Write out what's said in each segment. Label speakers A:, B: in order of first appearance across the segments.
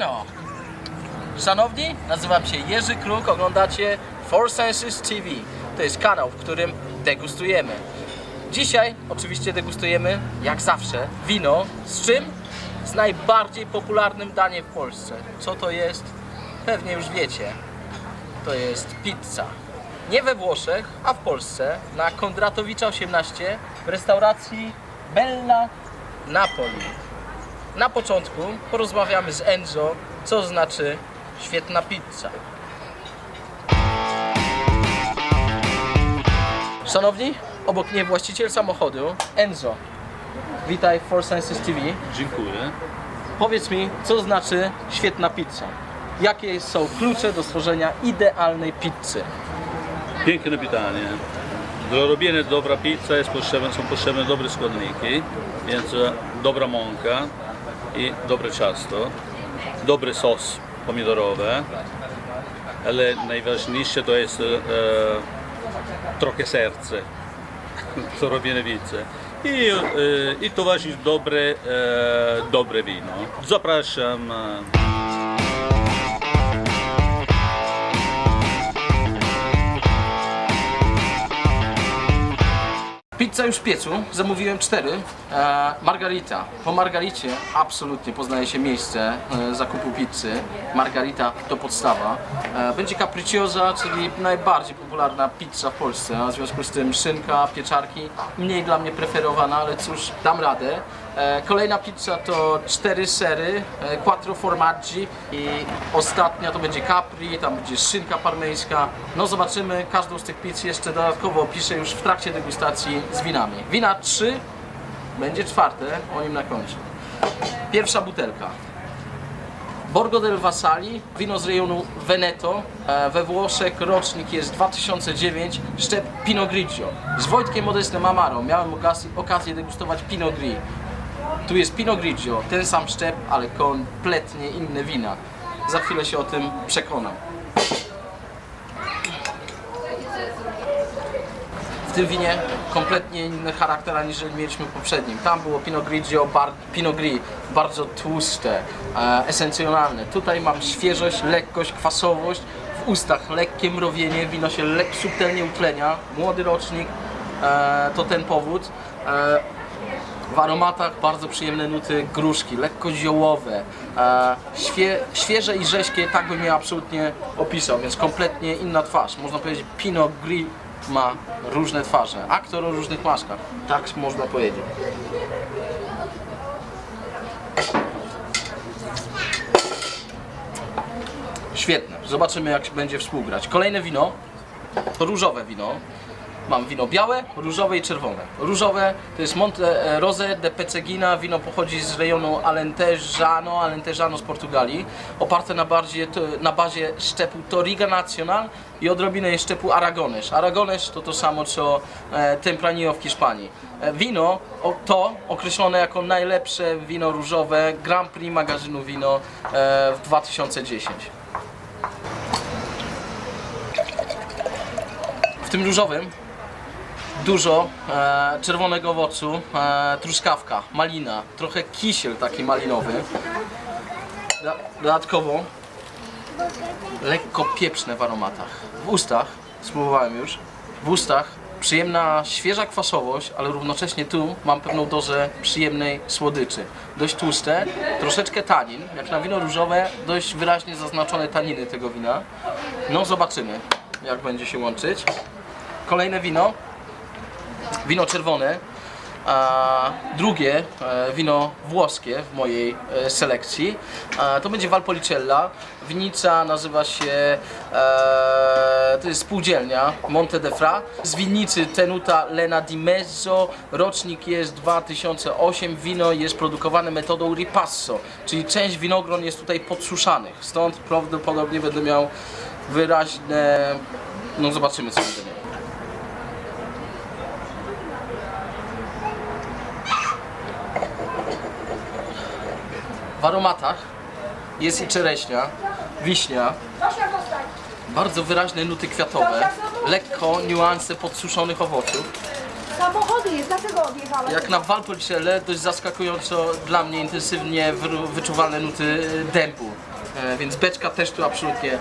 A: Siemano! Szanowni, nazywam się Jerzy Kruk, oglądacie Four Senses TV. To jest kanał, w którym degustujemy. Dzisiaj oczywiście degustujemy, jak zawsze, wino z czym? Z najbardziej popularnym daniem w Polsce. Co to jest? Pewnie już wiecie. To jest pizza. Nie we Włoszech, a w Polsce, na Kondratowicza 18 w restauracji Bella Napoli. Na początku porozmawiamy z Enzo, co znaczy świetna pizza. Szanowni, obok mnie właściciel samochodu, Enzo. Witaj w Four Senses TV.
B: Dziękuję.
A: Powiedz mi, co znaczy świetna pizza? Jakie są klucze do stworzenia idealnej pizzy?
B: Piękne pytanie. Do robienia dobra pizza jest potrzebne, są potrzebne dobre składniki, więc e, dobra mąka i dobre ciasto, dobry sos pomidorowy, ale najważniejsze to jest e, trochę serce robienia pizzy. I, e, i towarzysz dobre, e, dobre wino. Zapraszam.
A: Pizza już w piecu, zamówiłem cztery. E, margarita. Po margaricie absolutnie poznaje się miejsce e, zakupu pizzy. Margarita to podstawa. E, będzie capricciosa, czyli najbardziej popularna pizza w Polsce, a w związku z tym szynka, pieczarki, mniej dla mnie preferowana, ale cóż, dam radę. E, kolejna pizza to cztery sery, e, quattro formaggi i ostatnia to będzie capri, tam będzie szynka parmeńska. No zobaczymy, każdą z tych pizz jeszcze dodatkowo opiszę już w trakcie degustacji z winami. Wina 3, będzie czwarte, o nim na końcu. Pierwsza butelka. Borgo del Vasali, wino z rejonu Veneto, e, we Włoszech, rocznik jest 2009, szczep Pinot Grigio. Z Wojtkiem Modestem Amaro miałem okazję, okazję degustować Pinot Gris. Tu jest Pinot Grigio, ten sam szczep, ale kompletnie inne wina. Za chwilę się o tym przekonam. W tym winie kompletnie inny charakter aniżeli mieliśmy w poprzednim. Tam było Pinot Grigio, bar, Pinot Gris, bardzo tłuste, e, esencjonalne. Tutaj mam świeżość, lekkość, kwasowość, w ustach lekkie mrowienie, wino się lek, subtelnie utlenia. Młody rocznik, e, to ten powód. E, w aromatach bardzo przyjemne nuty gruszki, lekko ziołowe, e, świe, świeże i rześkie, tak bym je absolutnie opisał, więc kompletnie inna twarz. Można powiedzieć, Pinot Gris ma różne twarze, aktor o różnych maskach, tak można powiedzieć. Świetne, zobaczymy jak będzie współgrać. Kolejne wino, to różowe wino. Mam wino białe, różowe i czerwone. Różowe to jest Monte Rose de Pecegina, wino pochodzi z rejonu Alentejano, Alentejano z Portugalii, oparte na, bardziej, na bazie szczepu Toriga Nacional i odrobinę szczepu Aragones. Aragones to to samo co e, Tempranillo w Hiszpanii. E, wino to określone jako najlepsze wino różowe Grand Prix magazynu Wino e, w 2010. W tym różowym dużo e, czerwonego owocu, e, truskawka, malina, trochę kisiel taki malinowy. Da, dodatkowo lekko pieprzne w aromatach. W ustach, spróbowałem już, w ustach przyjemna, świeża kwasowość, ale równocześnie tu mam pewną dozę przyjemnej słodyczy. Dość tłuste, troszeczkę tanin, jak na wino różowe, dość wyraźnie zaznaczone taniny tego wina. No zobaczymy, jak będzie się łączyć. Kolejne wino, wino czerwone, a drugie e, wino włoskie w mojej e, selekcji. To będzie Valpolicella. Winica nazywa się, e, to jest spółdzielnia Monte de Fra. Z winnicy Tenuta Lena di Mezzo. Rocznik jest 2008. Wino jest produkowane metodą ripasso, czyli część winogron jest tutaj podsuszanych. Stąd prawdopodobnie będę miał wyraźne, no zobaczymy co będę miał. W aromatach jest i czereśnia, wiśnia, bardzo wyraźne nuty kwiatowe, lekko niuanse podsuszonych owoców.
C: Samochody jest, dlaczego odjechałeś?
A: Jak na Valpolicelle dość zaskakująco dla mnie intensywnie wyczuwalne nuty dębu. E, Więc beczka też tu absolutnie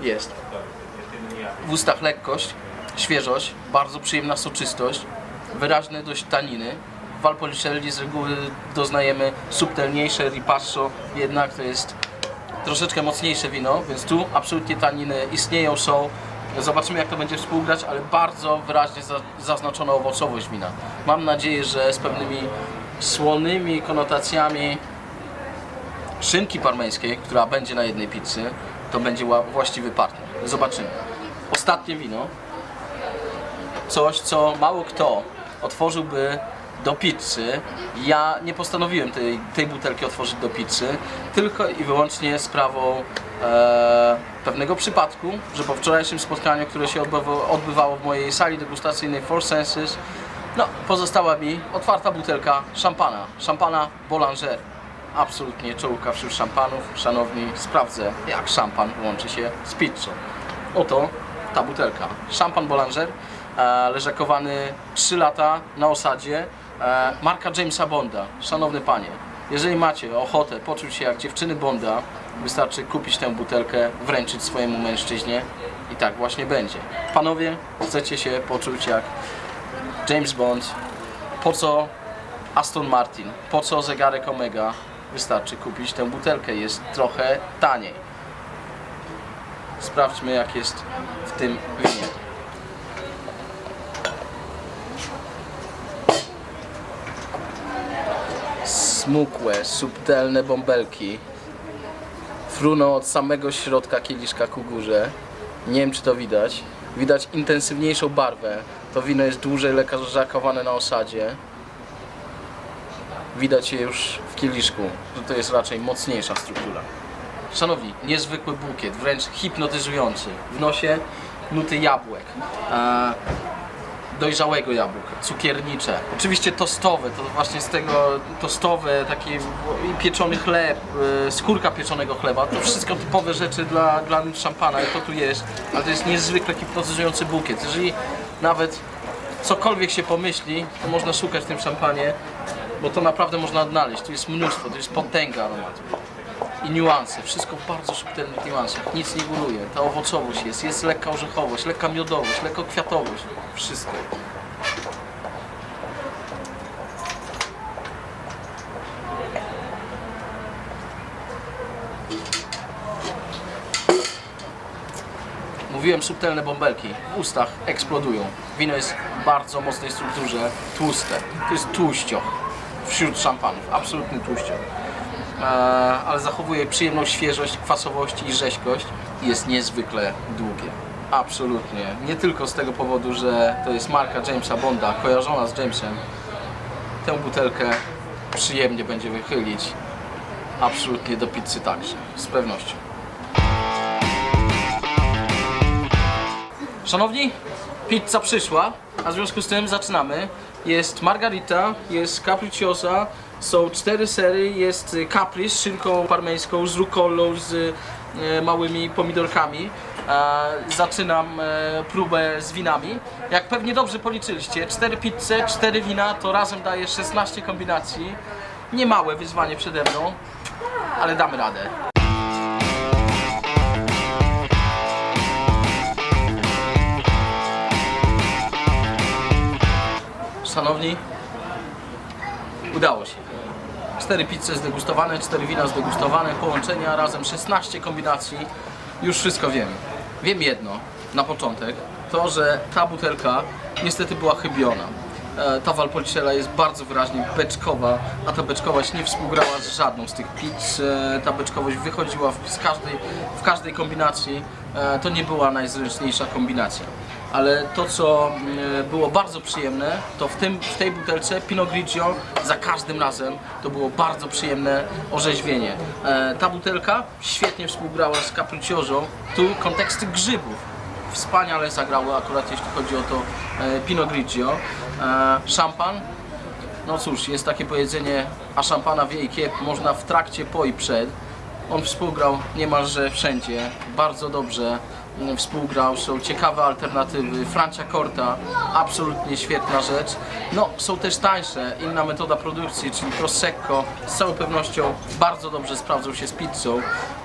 A: jest. W ustach lekkość, świeżość, bardzo przyjemna soczystość, wyraźne dość taniny. W z reguły doznajemy subtelniejsze ripasso, jednak to jest troszeczkę mocniejsze wino, więc tu absolutnie taniny istnieją, są. Zobaczymy jak to będzie współgrać, ale bardzo wyraźnie za, zaznaczona owocowość wina. Mam nadzieję, że z pewnymi słonymi konotacjami szynki parmeńskiej, która będzie na jednej pizzy, to będzie ła- właściwy partner. Zobaczymy. Ostatnie wino. Coś, co mało kto otworzyłby do pizzy. Ja nie postanowiłem tej, tej butelki otworzyć do pizzy, tylko i wyłącznie sprawą e, pewnego przypadku, że po wczorajszym spotkaniu, które się odbywa- odbywało w mojej sali degustacyjnej Four Senses, no, pozostała mi otwarta butelka szampana. Szampana Bolanger. Absolutnie czołówka wśród szampanów. Szanowni, sprawdzę, jak szampan łączy się z pizzą. Oto ta butelka. Szampan Bolanger, e, leżakowany 3 lata na osadzie. E, marka Jamesa Bonda. Szanowny panie, jeżeli macie ochotę poczuć się jak dziewczyny Bonda, wystarczy kupić tę butelkę, wręczyć swojemu mężczyźnie i tak właśnie będzie. Panowie, chcecie się poczuć jak James Bond, po co Aston Martin, po co zegarek Omega, wystarczy kupić tę butelkę, jest trochę taniej. Sprawdźmy jak jest w tym winie. Smukłe, subtelne bąbelki fruną od samego środka kieliszka ku górze. Nie wiem czy to widać. Widać intensywniejszą barwę. To wino jest dłużej lekarzakowane na osadzie. Widać je już w kieliszku, że to jest raczej mocniejsza struktura. Szanowni, niezwykły bukiet, wręcz hipnotyzujący. W nosie nuty jabłek. E, dojrzałego jabłka, cukiernicze. Oczywiście tostowe, to właśnie z tego tostowe, takie i pieczony chleb, e, skórka pieczonego chleba, to wszystko typowe rzeczy dla, dla szampana i to tu jest, ale to jest niezwykle hipnotyzujący bukiet. Jeżeli nawet cokolwiek się pomyśli, to można szukać w tym szampanie, bo to naprawdę można odnaleźć. Tu jest mnóstwo, tu jest potęga aromatu i niuanse, wszystko w bardzo subtelnych niuansach, nic nie góruje, ta owocowość jest, jest lekka orzechowość, lekka miodowość, lekko kwiatowość, wszystko. Mówiłem subtelne bąbelki, w ustach eksplodują. Wino jest w bardzo mocnej strukturze, tłuste. To jest tłuścioch wśród szampanów, absolutny tłuścioch. Ale zachowuje przyjemną świeżość, kwasowość i rzeźkość jest niezwykle długie. Absolutnie. Nie tylko z tego powodu, że to jest marka Jamesa Bonda, kojarzona z Jamesem. Tę butelkę przyjemnie będzie wychylić. Absolutnie do pizzy także, z pewnością. Szanowni, pizza przyszła, a w związku z tym zaczynamy. Jest margarita, jest capricciosa, są cztery sery, jest capri z szynką parmeńską, z rukollą, z e, małymi pomidorkami. E, zaczynam e, próbę z winami. Jak pewnie dobrze policzyliście, cztery pizze, cztery wina to razem daje 16 kombinacji. Niemałe wyzwanie przede mną, ale damy radę. Szanowni, udało się. Cztery pizze zdegustowane, cztery wina zdegustowane, połączenia razem 16 kombinacji. Już wszystko wiem. Wiem jedno na początek, to że ta butelka niestety była chybiona. E, Ta Valpolicella jest bardzo wyraźnie beczkowa, a ta beczkowość nie współgrała z żadną z tych pizz. E, Ta beczkowość wychodziła w, każdej, w każdej kombinacji. E, To nie była najzręczniejsza kombinacja ale to co mm, było bardzo przyjemne, to w, tym, w tej butelce Pinot Grigio za każdym razem to było bardzo przyjemne orzeźwienie. E, ta butelka świetnie współgrała z Capricciosą, tu konteksty grzybów wspaniale zagrały akurat jeśli chodzi o to e, Pinot Grigio. E, szampan, no cóż, jest takie powiedzenie, a szampana wie i kiep można w trakcie, po i przed. On współgrał niemalże wszędzie, bardzo dobrze. Współgrał, są ciekawe alternatywy. Francia Corta, absolutnie świetna rzecz. No, są też tańsze, inna metoda produkcji, czyli Prosecco, z całą pewnością bardzo dobrze sprawdzą się z pizzą.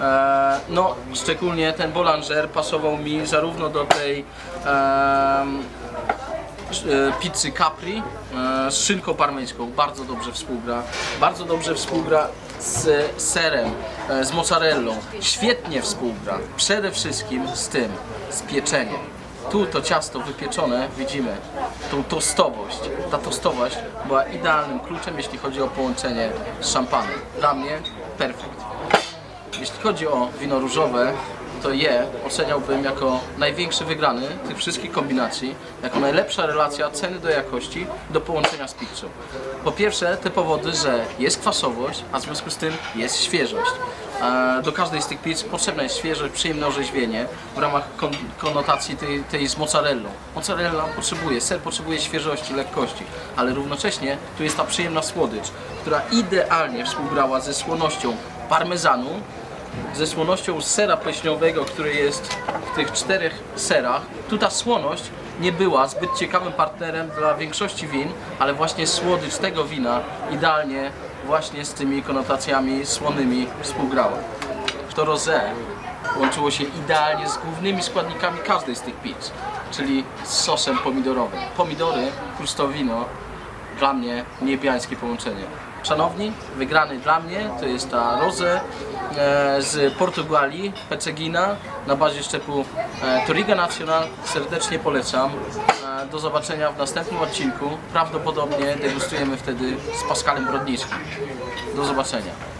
A: E, no, szczególnie ten Bolanger pasował mi zarówno do tej pizzy Capri e, z szynką parmeńską, bardzo dobrze współgra. Bardzo dobrze współgra z serem, e, z mozzarellą. Świetnie współgra. Przede wszystkim z tym, z pieczeniem. Tu to ciasto wypieczone, widzimy tą tostowość. Ta tostowość była idealnym kluczem, jeśli chodzi o połączenie z szampanem. Dla mnie perfekt. Jeśli chodzi o wino różowe, to je oceniałbym jako największy wygrany tych wszystkich kombinacji, jako najlepsza relacja ceny do jakości do połączenia z pizzą. Po pierwsze, te powody, że jest kwasowość, a w związku z tym jest świeżość. Do każdej z tych pizz potrzebna jest świeżość, przyjemne orzeźwienie w ramach kon konotacji tej, tej z mozzarellą. Mozzarella potrzebuje, ser potrzebuje świeżości, lekkości, ale równocześnie tu jest ta przyjemna słodycz, która idealnie współgrała ze słonością parmezanu, ze słonością sera pleśniowego, który jest w tych czterech serach. Tu ta słoność nie była zbyt ciekawym partnerem dla większości win, ale właśnie słodycz tego wina idealnie właśnie z tymi konotacjami słonymi współgrała. To rosé łączyło się idealnie z głównymi składnikami każdej z tych pizz, czyli z sosem pomidorowym. Pomidory plus to wino dla mnie niebiańskie połączenie. Szanowni, wygrany dla mnie to jest ta Rose e, z Portugalii, Pecegina na bazie szczepu e, Toriga Nacional. Serdecznie polecam. E, do zobaczenia w następnym odcinku. Prawdopodobnie degustujemy wtedy z Pascalem Brodnickim. Do zobaczenia.